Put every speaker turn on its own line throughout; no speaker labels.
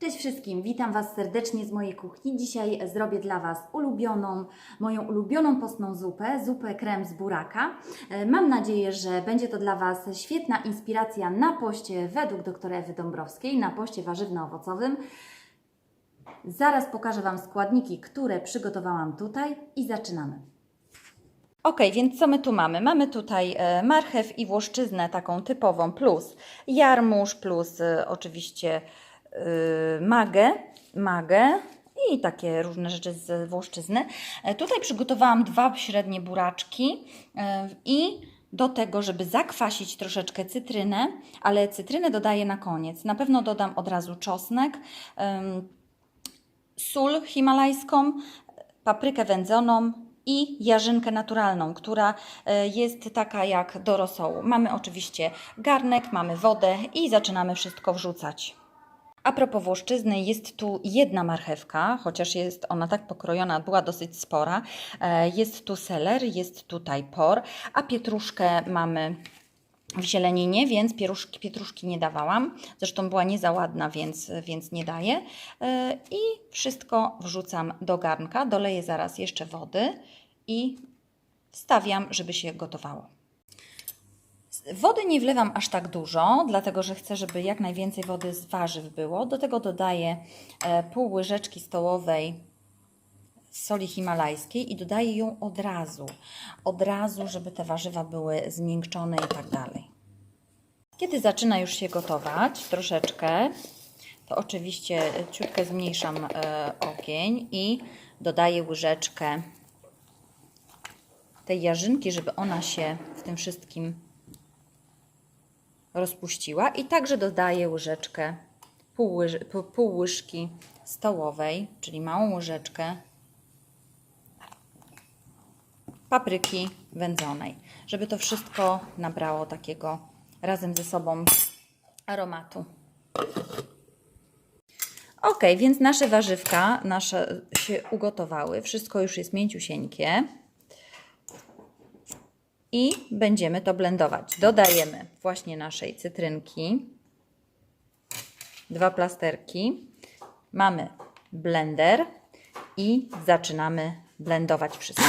Cześć wszystkim, witam Was serdecznie z mojej kuchni. Dzisiaj zrobię dla Was ulubioną, moją ulubioną postną zupę, zupę krem z buraka. E, Mam nadzieję, że będzie to dla Was świetna inspiracja na poście według doktora Ewy Dąbrowskiej, na poście warzywno-owocowym. Zaraz pokażę Wam składniki, które przygotowałam tutaj i zaczynamy. Ok, więc co my tu mamy? Mamy tutaj e, marchew i włoszczyznę taką typową, plus jarmuż, plus e, oczywiście magę, magę i takie różne rzeczy z włoszczyzny. E, Tutaj przygotowałam dwa średnie buraczki e, i do tego, żeby zakwasić troszeczkę cytrynę, ale cytrynę dodaję na koniec. Na pewno dodam od razu czosnek, sól himalajską, paprykę wędzoną i jarzynkę naturalną, która e, jest taka jak do rosołu. Mamy oczywiście garnek, mamy wodę i zaczynamy wszystko wrzucać. A propos włoszczyzny, jest tu jedna marchewka, chociaż jest ona tak pokrojona, była dosyć spora. E, Jest tu seler, jest tutaj por, a pietruszkę mamy w zieleninie, więc pieruszki, pietruszki nie dawałam. Zresztą była nie za ładna, więc, więc nie daję. E, I wszystko wrzucam do garnka, doleję zaraz jeszcze wody i wstawiam, żeby się gotowało. Wody nie wlewam aż tak dużo, dlatego że chcę, żeby jak najwięcej wody z warzyw było. Do tego dodaję e, pół łyżeczki stołowej soli himalajskiej i dodaję ją od razu. Od razu, żeby te warzywa były zmiękczone i tak dalej. Kiedy zaczyna już się gotować troszeczkę, to oczywiście ciutkę zmniejszam e, ogień i dodaję łyżeczkę tej jarzynki, żeby ona się w tym wszystkim rozpuściła i także dodaję łyżeczkę, pół, łyż, pół, łyżki stołowej, czyli małą łyżeczkę papryki wędzonej, żeby to wszystko nabrało takiego razem ze sobą aromatu. Ok, więc nasze warzywka nasze się ugotowały, wszystko już jest mięciusieńkie i będziemy to blendować. Dodajemy właśnie naszej cytrynki, dwa plasterki, mamy blender i zaczynamy blendować wszystko.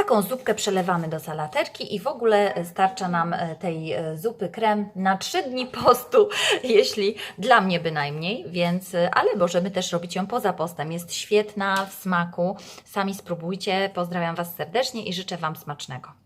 Taką zupkę przelewamy do salaterki i w ogóle starcza nam e, tej e, zupy krem na 3 dni postu, jeśli dla mnie bynajmniej, więc, e, ale możemy też robić ją poza postem. Jest świetna w smaku. Sami spróbujcie. Pozdrawiam Was serdecznie i życzę Wam smacznego.